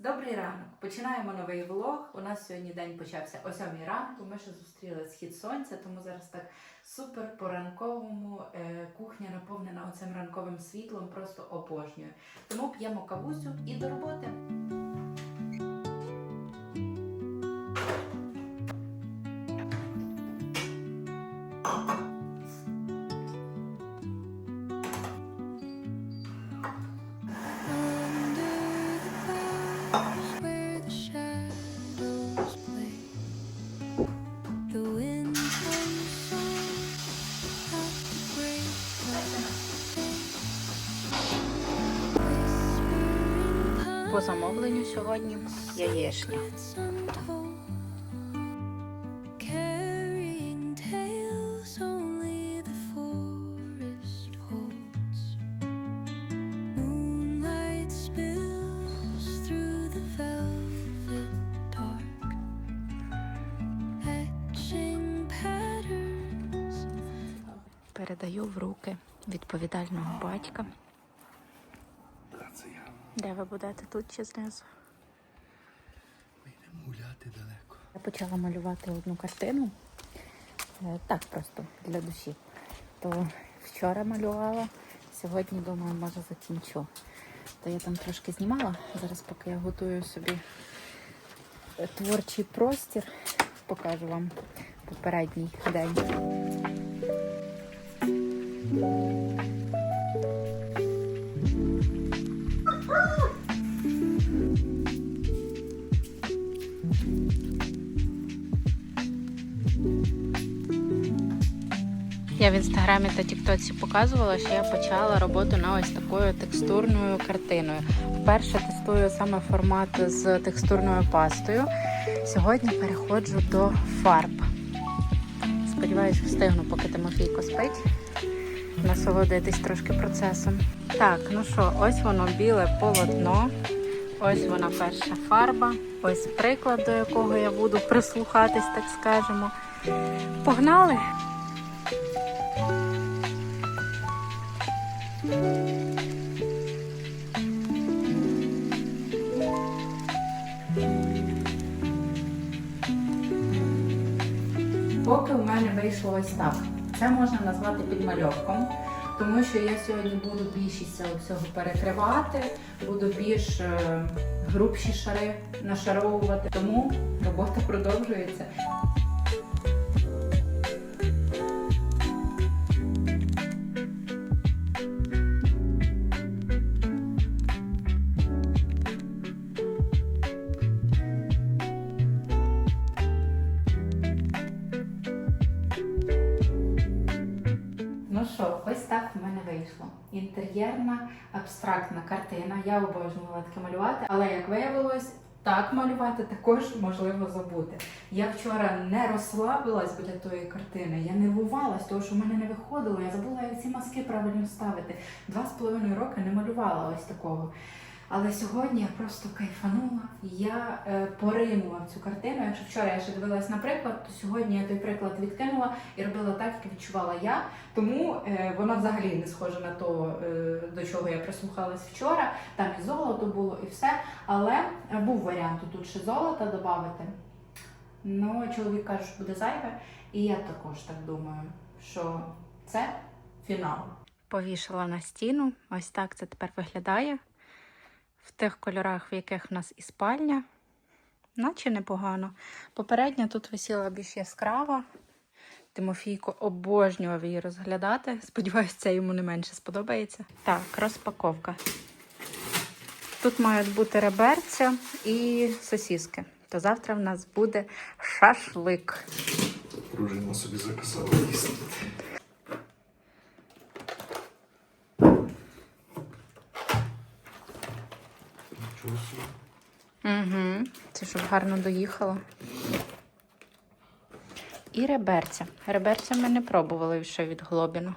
Добрий ранок. Починаємо новий влог. У нас сьогодні день почався о 7 ранку. Ми ще зустріли схід сонця, тому зараз так супер по-ранковому. Е, кухня наповнена оцим ранковим світлом, просто обожнюю. Тому п'ємо кавусю і до роботи. Velvet dark, etching patterns. Передаю в руки відповідального батька. Де ви будете тут чи знизу? Ми йдемо гуляти далеко. Я почала малювати одну картину. Е, Так просто для душі. То вчора малювала, сьогодні думаю, може закінчу. То я там трошки знімала. Зараз, поки я готую собі е, творчий простір, покажу вам попередній день. Я в інстаграмі та тіктоці показувала, що я почала роботу на ось такою текстурною картиною. Вперше тестую саме формат з текстурною пастою. Сьогодні переходжу до фарб. Сподіваюсь, встигну, поки Тимофійко спить. Насолодитись трошки процесом. Так, ну що, ось воно біле полотно. Ось вона перша фарба. Ось приклад, до якого я буду прислухатись, так скажемо. Погнали! Поки у мене вийшло ось так. Це можна назвати підмальовком, тому що я сьогодні буду більшість цього всього перекривати, буду більш е, грубші шари нашаровувати. Тому робота продовжується. Інтер'єрна абстрактна картина. Я обожнювала таке малювати, але як виявилось, так малювати також можливо забути. Я вчора не розслабилась біля тої картини, я нервувалась, тому що в мене не виходило. Я забула, як ці маски правильно ставити. Два з половиною роки не малювала ось такого. Але сьогодні я просто кайфанула. Я е, поринула цю картину. Якщо вчора я ще дивилась на приклад, то сьогодні я той приклад відкинула і робила так, як відчувала я. Тому е, вона взагалі не схожа на то, е, до чого я прислухалась вчора. Там і золото було, і все. Але е, був варіант тут ще золота додати. Ну, чоловік каже, що буде зайве, і я також так думаю, що це фінал. Повішала на стіну. Ось так це тепер виглядає. В тих кольорах, в яких в нас і спальня. Наче непогано. Попередня тут висіла більш яскрава. Тимофійко обожнював її розглядати. Сподіваюсь, це йому не менше сподобається. Так, розпаковка. Тут мають бути реберця і сосіски. То завтра в нас буде шашлик. Дружина собі заказала їсти. Нічого собі. Угу. Це щоб гарно доїхало. І реберця. Реберця ми не пробували ще від Глобіну.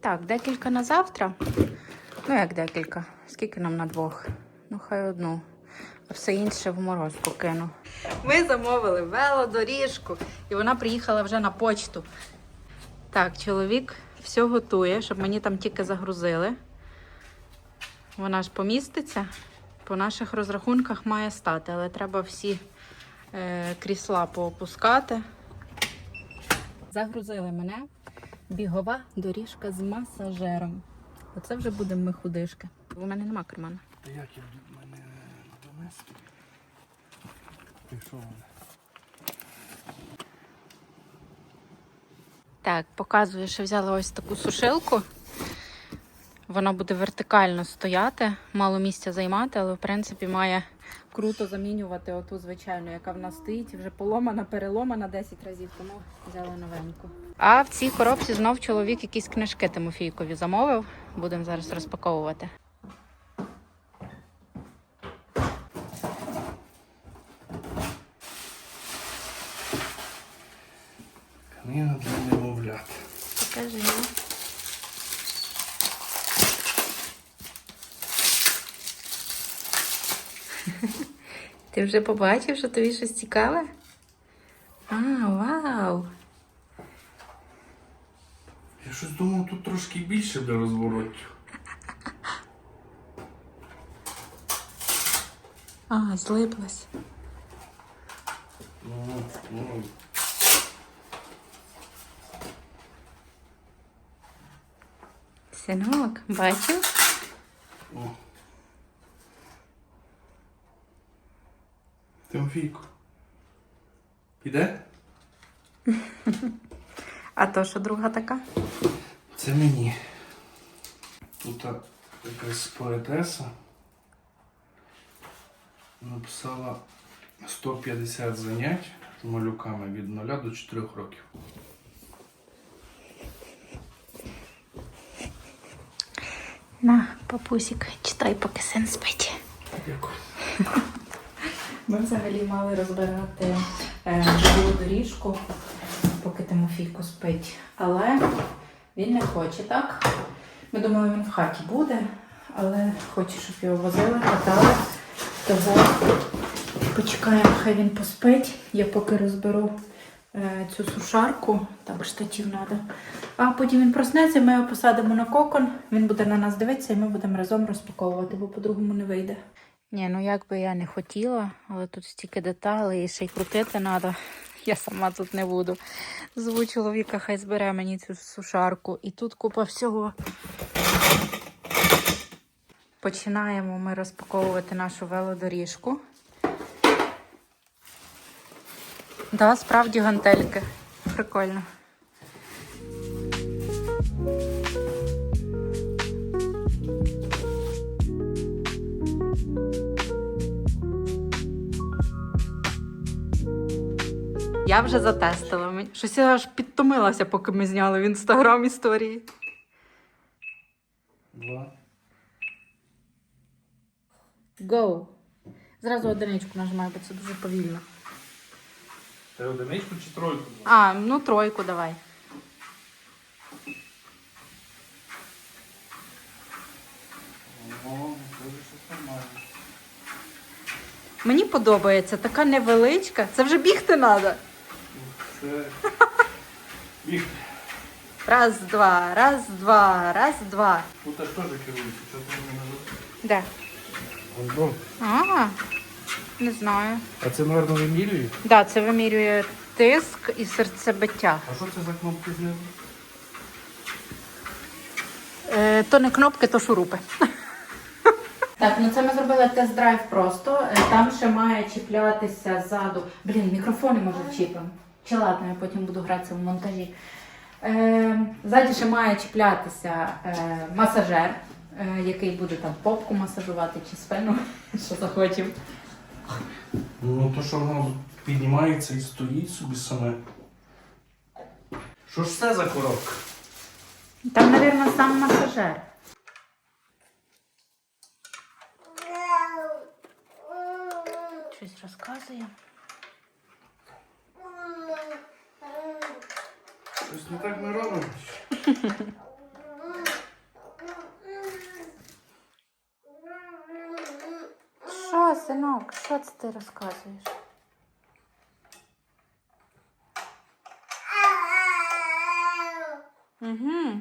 Так, декілька на завтра. Ну, як декілька? Скільки нам на двох? Ну, хай одну. А все інше в морозку кину. Ми замовили велодоріжку, і вона приїхала вже на почту. Так, чоловік все готує, щоб мені там тільки загрузили. Вона ж поміститься. По наших розрахунках має стати, але треба всі е, крісла поопускати. Загрузили мене бігова доріжка з масажером. Оце вже будемо ми худишки. У мене нема кармана. Та як я в мене доместик? Пішов. Так, показую, що взяла ось таку сушилку. Вона буде вертикально стояти, мало місця займати, але в принципі має круто замінювати оту звичайну, яка в нас стоїть, вже поломана, переломана 10 разів, тому взяли новеньку. А в цій коробці знов чоловік якісь книжки Тимофійкові замовив. Будемо зараз розпаковувати. Книга для немовлят. Покажи. Ти вже побачив, що тобі щось цікаве? А, вау! Я щось думав, тут трошки більше для розворотів. А, злиплась. Ну, ну, Синок, бачив? о. Тимофійко. Піде? А то що друга така? Це мені. Тут якась поетеса написала 150 занять з малюками від 0 до 4 років. На, папусік, читай, поки син спить. Дякую. Ми взагалі мали розбирати е, живу доріжку, поки Тимофійко спить. Але він не хоче, так? Ми думали, він в хаті буде, але хоче, щоб його возили, катали. Того почекаємо, хай він поспить. Я поки розберу е, цю сушарку, так штатів треба. А потім він проснеться, ми його посадимо на кокон, він буде на нас дивитися, і ми будемо разом розпаковувати, бо по-другому не вийде. Ні, ну як би я не хотіла, але тут стільки деталей і ще й крутити треба. Я сама тут не буду. Зву чоловіка, хай збере мені цю сушарку. І тут купа всього. Починаємо ми розпаковувати нашу велодоріжку. Да, справді гантельки. Прикольно. Я вже затестила. Щось я аж підтомилася, поки ми зняли в інстаграм історії. Два. Go. Зразу одиничку нажимаю, бо це дуже повільно. Ти одиничку чи тройку? А, ну тройку давай. О, це щось нормально. Мені подобається, така невеличка. Це вже бігти треба. Раз, два, раз, два, раз, два. Тут аж теж керується. Що ти не Де? Вон. А, не знаю. А це, мабуть, вимірює? Да, це вимірює тиск і серцебиття. А що це за кнопки знизу? Е, то не кнопки, то шурупи. Так, ну це ми зробили тест-драйв просто. Е, Там ще має чіплятися ззаду. Блін, мікрофони може чіпимо. Чи ладно, я потім буду гратися в монтажі. Е, ззаді ще має чіплятися е, масажер, е, який буде там попку масажувати чи спину, що захотів. Ну, то, що воно піднімається і стоїть собі саме. Що ж це за коробка? Там, мабуть, сам масажер. Щось розказує. Не так ми робимо. Що, синок, що це ти розказуєш? Угу.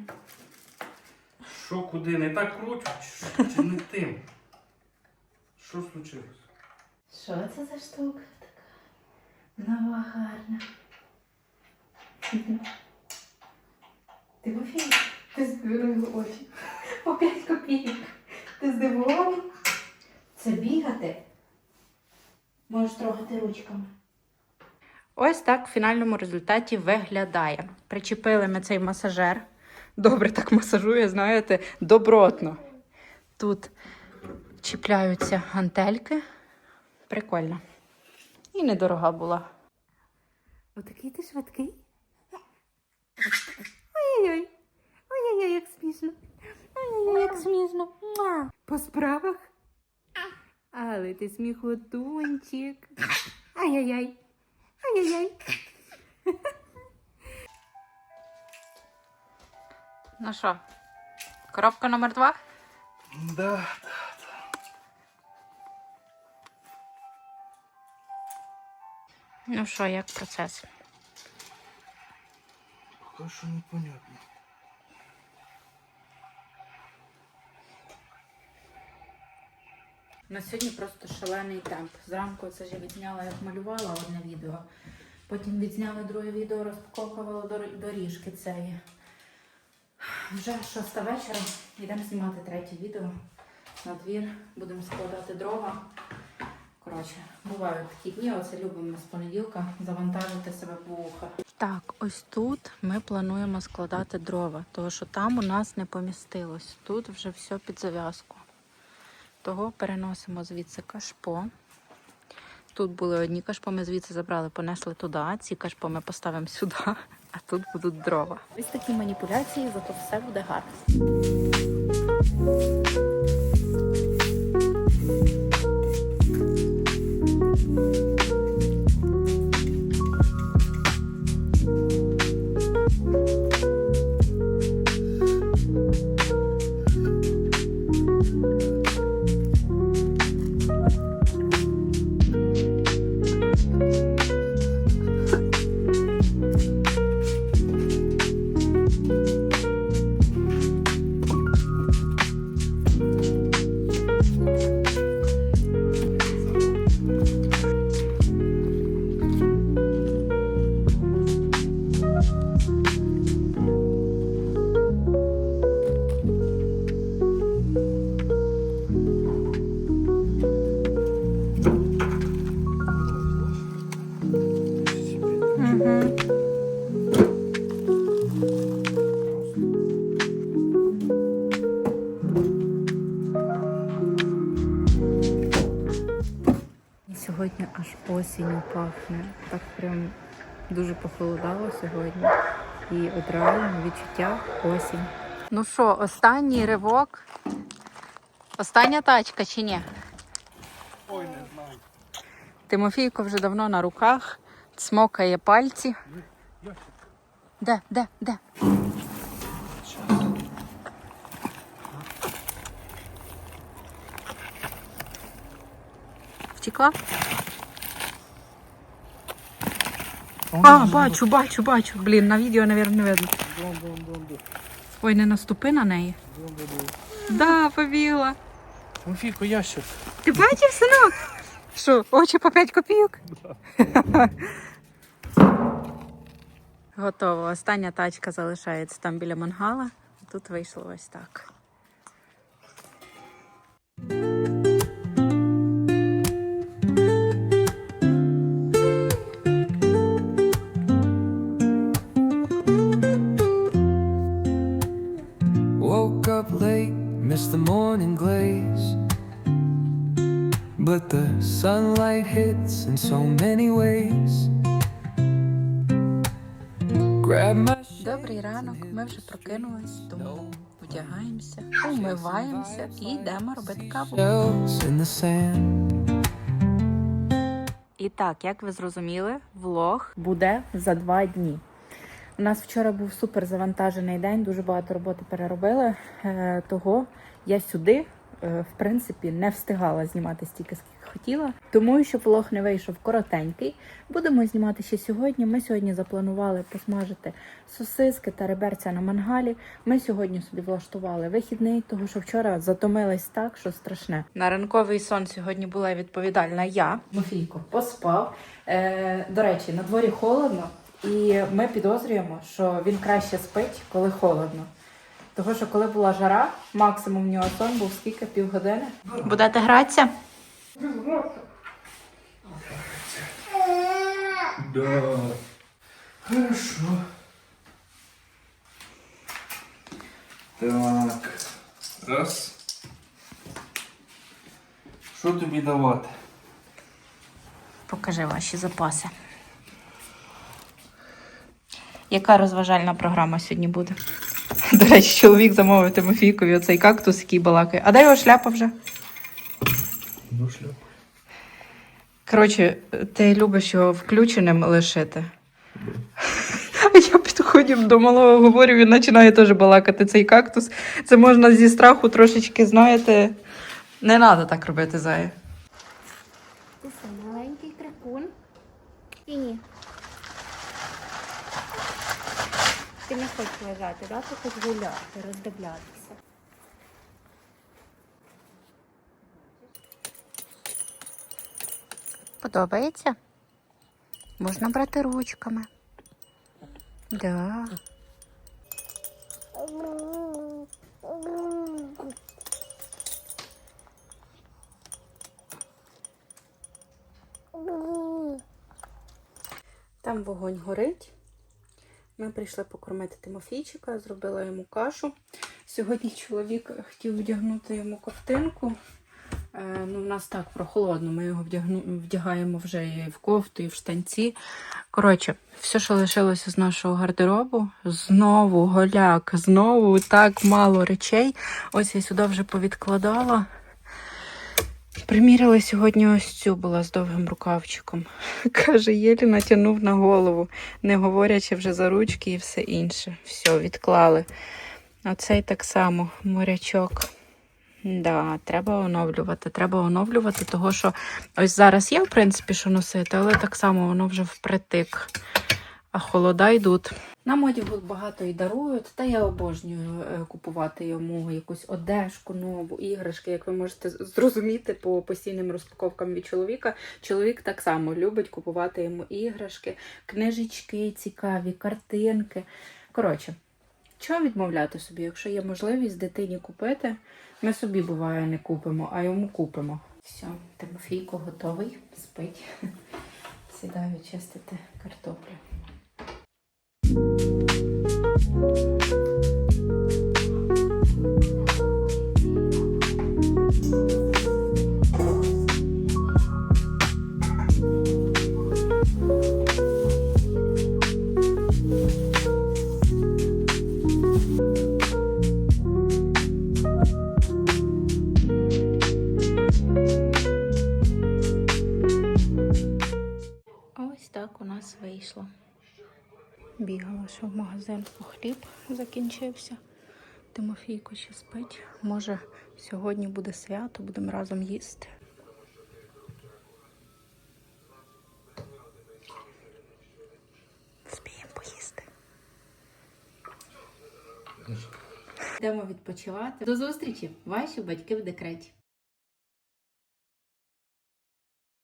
Що, куди? Не так кручу? Чи, чи не тим? Що случилось? Що це за штука така? Нова гарна. Тимофій, ти збирив очі. По 5 копійок. Ти здивований? Це бігати. Можеш трогати ручками. Ось так в фінальному результаті виглядає. Причепили ми цей масажер. Добре так масажує, знаєте, добротно. Тут чіпляються гантельки. Прикольно. І недорога була. Отакий ти швидкий. Ой-ой-ой. Ой-ой-ой, як смішно. Ой-ой-ой, як смішно. По справах? Але ти сміхотунчик. Ай-яй-яй. Ай-яй-яй. Ну що, коробка номер два? Да, Ну що, як процес? Поки що непонятно. На сьогодні просто шалений темп. Зранку це ж я відзняла, як малювала одне відео. Потім відзняли друге відео, розпаковувала доріжки цієї. Вже шоста вечора. Йдемо знімати третє відео. На двір будемо складати дрова. Коротше, бувають такі дні, оце любимо з понеділка завантажити себе по вуха. Так, ось тут ми плануємо складати дрова, тому що там у нас не помістилось. Тут вже все під зав'язку. Того переносимо звідси кашпо. Тут були одні кашпо, ми звідси забрали, понесли туди. Ці кашпо ми поставимо сюди, а тут будуть дрова. Ось такі маніпуляції, зато все буде гарно. Сьогодні аж осінню пахне. Так прям дуже похолодало сьогодні. І от реально відчуття осінь. Ну що, останній ривок? Остання тачка чи ні? Ой, не знаю. Тимофійко вже давно на руках, цмокає пальці. Де, де, де? Втекла? А, бачу, бачу, бачу. Блін, на відео, мабуть, не видно. Ой, не наступи на неї. Да, побігла. Мафійко, ящик. Ти бачив, синок? Що, очі по 5 копійок? Готово. Остання тачка залишається там біля мангала. Тут вийшло ось так. Sunlight hits in so many ways. Grab my Добрий ранок. Ми вже прокинулись, тому вдягаємося, умиваємося і йдемо робити каву. shells in the sand. І так, як ви зрозуміли, влог буде за два дні. У нас вчора був супер завантажений день, дуже багато роботи переробили. Е, того я сюди в принципі, не встигала знімати стільки, скільки хотіла. Тому, щоб влог не вийшов коротенький, будемо знімати ще сьогодні. Ми сьогодні запланували посмажити сосиски та реберця на мангалі. Ми сьогодні собі влаштували вихідний, тому що вчора затомились так, що страшне. На ранковий сон сьогодні була відповідальна я. Мафійко поспав. Е, до речі, на дворі холодно, і ми підозрюємо, що він краще спить, коли холодно. Того, що коли була жара, максимум в нього сон був скільки півгодини. Будете гратися? Да. Хорошо. Так. Раз. Що тобі давати? Покажи ваші запаси. Яка розважальна програма сьогодні буде? До речі, чоловік замовив Тимофійкові оцей кактус, який балакає. А де його шляпа вже? Ну, шляп. Коротше, ти любиш його включеним лишити. А я підходжу до малого говорю, він починає теж балакати цей кактус. Це можна зі страху трошечки, знаєте, не треба так робити, зая. Ти що, маленький крикун? Чи ні? Ти не хочеш лежати, да? Ти хочеш гуляти, роздивлятися. Подобається? Можна брати ручками. Да. Там вогонь горить. Ми прийшли покормити Тимофійчика, зробила йому кашу. Сьогодні чоловік хотів вдягнути йому ковтинку. Е, ну, в нас так прохолодно, ми його вдягну, вдягаємо вже і в кофту, і в штанці. Коротше, все, що лишилося з нашого гардеробу, знову голяк, знову так мало речей. Ось я сюди вже повідкладала. Приміряла сьогодні ось цю була з довгим рукавчиком. Каже, єлі натягнув на голову, не говорячи вже за ручки і все інше. Все, відклали. А цей так само морячок. Да, треба оновлювати. Треба оновлювати, того що ось зараз є, в принципі, що носити, але так само воно вже впритик. А холода йдуть. Нам одягу багато і дарують, та я обожнюю е, купувати йому якусь одежку, нову, іграшки, як ви можете зрозуміти по постійним розпаковкам від чоловіка. Чоловік так само любить купувати йому іграшки, книжечки цікаві, картинки. Коротше, чого відмовляти собі, якщо є можливість дитині купити, ми собі буває не купимо, а йому купимо. Все, Тимофійко готовий, спить. Сідаю чистити картоплю. Ось Бігала, що в магазин по хліб закінчився. Тимофійко ще спить. Може, сьогодні буде свято, будемо разом їсти. Вспіємо поїсти. Йдемо відпочивати. До зустрічі! Ваші батьки в декреті.